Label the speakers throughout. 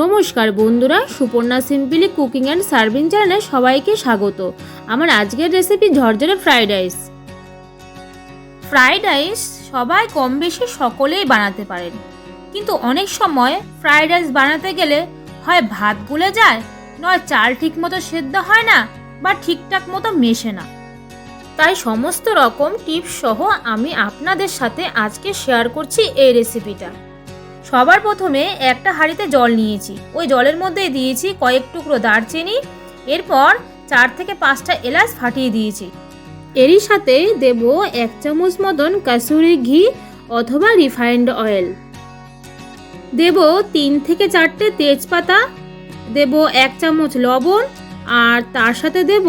Speaker 1: নমস্কার বন্ধুরা, Suparna simply cooking and serving চ্যানেলে সবাইকে স্বাগত। আমার আজকের রেসিপি ঝরঝরে ফ্রাইড রাইস ফ্রাইড রাইস সবাই কম বেশি সকলেই বানাতে পারেন। কিন্তু অনেক সময় ফ্রাইড রাইস বানাতে গেলে হয় ভাত গুলে যায়, নয় চাল ঠিক মতো সেদ্ধ হয় না বা ঠিকঠাক মতো মেশে না। তাই সমস্ত রকম টিপস সহ আমি আপনাদের সাথে আজকে শেয়ার করছি এই রেসিপিটা সবার প্রথমে একটা হাঁড়িতে জল নিয়েছি। ওই জলের মধ্যে দিয়েছি কয়েক টুকরো দারচিনি, এরপর চার থেকে পাঁচটা এলাচ ফাটিয়ে দিয়েছি। এরই সাথে দেব এক চামচ মতন কাসুরি ঘি অথবা রিফাইন্ড অয়েল। দেব তিন থেকে চারটে তেজপাতা, দেব এক চামচ লবণ, আর তার সাথে দেব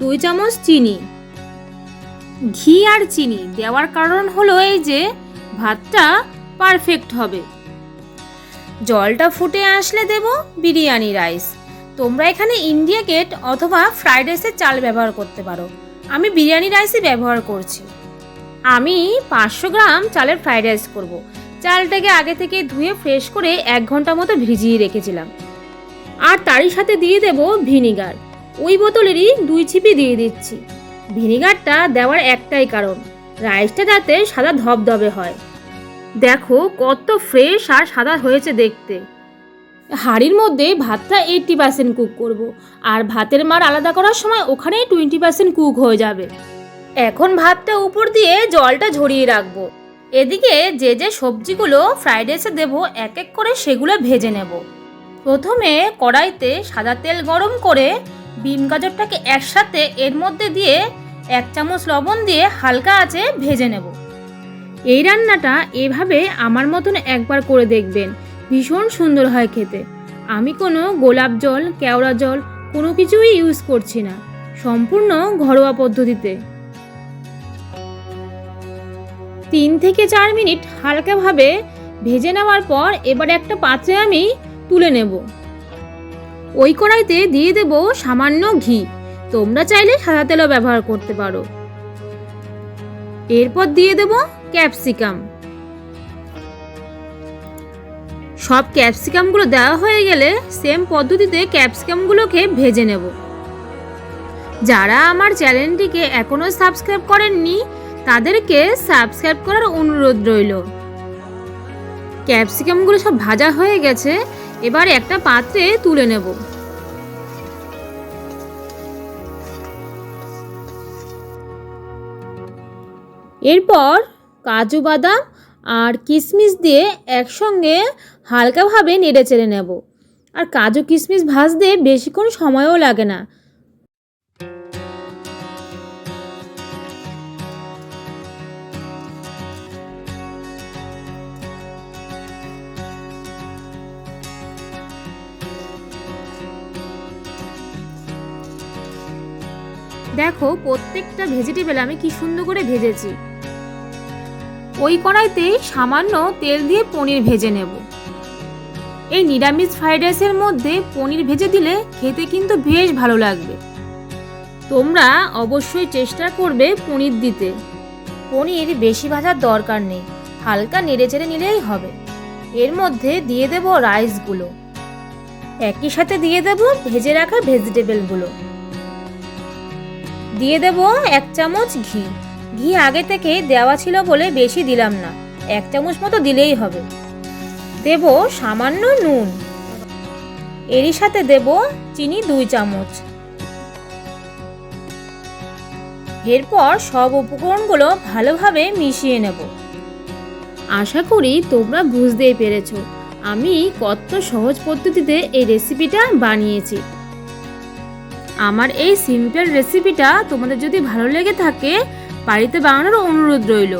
Speaker 1: দুই চামচ চিনি। ঘি আর চিনি দেওয়ার কারণ হলো এই যে, ভাতটা পারফেক্ট হবে। জলটা ফুটে আসলে দেব বিরিয়ানি রাইস। তোমরা এখানে ইন্ডিয়া গেট অথবা ফ্রাইড রাইসের চাল ব্যবহার করতে পারো। আমি বিরিয়ানি রাইসই ব্যবহার করছি। আমি পাঁচশো গ্রাম চালের ফ্রাইড রাইস করব। চালটাকে আগে থেকে ধুয়ে ফ্রেশ করে এক ঘণ্টা মতো ভিজিয়ে রেখেছিলাম। আর তারই সাথে দিয়ে দেব ভিনিগার। ওই বোতলেরই দুই ছিপি দিয়ে দিচ্ছি। ভিনিগারটা দেওয়ার একটাই কারণ, রাইসটা যাতে সাদা ধবধবে হয়। দেখো কত ফ্রেশ আর সাদা হয়েছে দেখতে। হাঁড়ির মধ্যে ভাতটা এইটটি পার্সেন্ট কুক করব আর ভাতের মার আলাদা করার সময় ওখানেই টোয়েন্টি পার্সেন্ট কুক হয়ে যাবে। এখন ভাতটা উপর দিয়ে জলটা ঝরিয়ে রাখব। এদিকে যে যে সবজিগুলো ফ্রাইড রাইসে দেবো এক এক করে সেগুলো ভেজে নেব। প্রথমে কড়াইতে সাদা তেল গরম করে বিম গাজরটাকে একসাথে এর মধ্যে দিয়ে এক চামচ লবণ দিয়ে হালকা আঁচে ভেজে নেব। এই রান্নাটা এভাবে আমার মতন একবার করে দেখবেন। ভীষণ সুন্দর হয় খেতে। আমি কোনো গোলাপ জল, কেওড়া জল, কোনো কিছুই ইউজ করছি না। সম্পূর্ণ ঘরোয়া পদ্ধতিতে। তিন থেকে চার মিনিট হালকাভাবে ভেজে নেওয়ার পর এবার একটা পাত্রে আমি তুলে নেব। ওই কড়াইতে দিয়ে দেব সামান্য ঘি। তোমরা চাইলে সাদা তেলও ব্যবহার করতে পারো। এরপর দিয়ে দেব ক্যাপসিকাম। সব ক্যাপসিকামগুলো দেওয়া হয়ে গেলে সেম পদ্ধতিতে ক্যাপসিকামগুলোকে ভেজে নেব। যারা আমার চ্যানেলটিকে এখনও সাবস্ক্রাইব করেননি, তাদেরকে সাবস্ক্রাইব করার অনুরোধ রইল। ক্যাপসিকামগুলো সব ভাজা হয়ে গেছে, এবার একটা পাত্রে তুলে নেব। এরপর কাজু বাদাম আর কিশমিশ দিয়ে একসঙ্গে হালকাভাবে নেড়ে চেড়ে নেব। আর কাজু কিশমিশ ভাজতে বেশিক্ষণ সময়ও লাগে না। দেখো, প্রত্যেকটা ভেজিটেবল আমি কি সুন্দর করে ভেজেছি। ওই কড়াইতে সামান্য তেল দিয়ে পনির ভেজে নেব। এই নিরামিষ ফ্রাইড রাইসের মধ্যে পনির ভেজে দিলে খেতে কিন্তু বেশ ভালো লাগবে। তোমরা অবশ্যই চেষ্টা করবে পনির দিতে। পনির বেশি ভাজার দরকার নেই, হালকা নেড়ে চেড়ে নিলেই হবে। এর মধ্যে দিয়ে দেব রাইসগুলো। একই সাথে দিয়ে দেব ভেজে রাখা ভেজিটেবলগুলো। দিয়ে দেব এক চামচ ঘি। ঘি আগে থেকে দেওয়া ছিল বলে বেশি দিলাম না। এক চামচ মতো দিলেই হবে। দেব সামান্য নুন। এরই সাথে দেব চিনি দুই চামচ। এরপর সব উপকরণগুলো ভালোভাবে মিশিয়ে নেব। আশা করি তোমরা বুঝতেই পেরেছ, আমি কত সহজ পদ্ধতিতে এই রেসিপিটা বানিয়েছি। আমার এই সিম্পল রেসিপিটা তোমাদের যদি ভালো লেগে থাকে বাড়িতে বানানোর অনুরোধ রইল।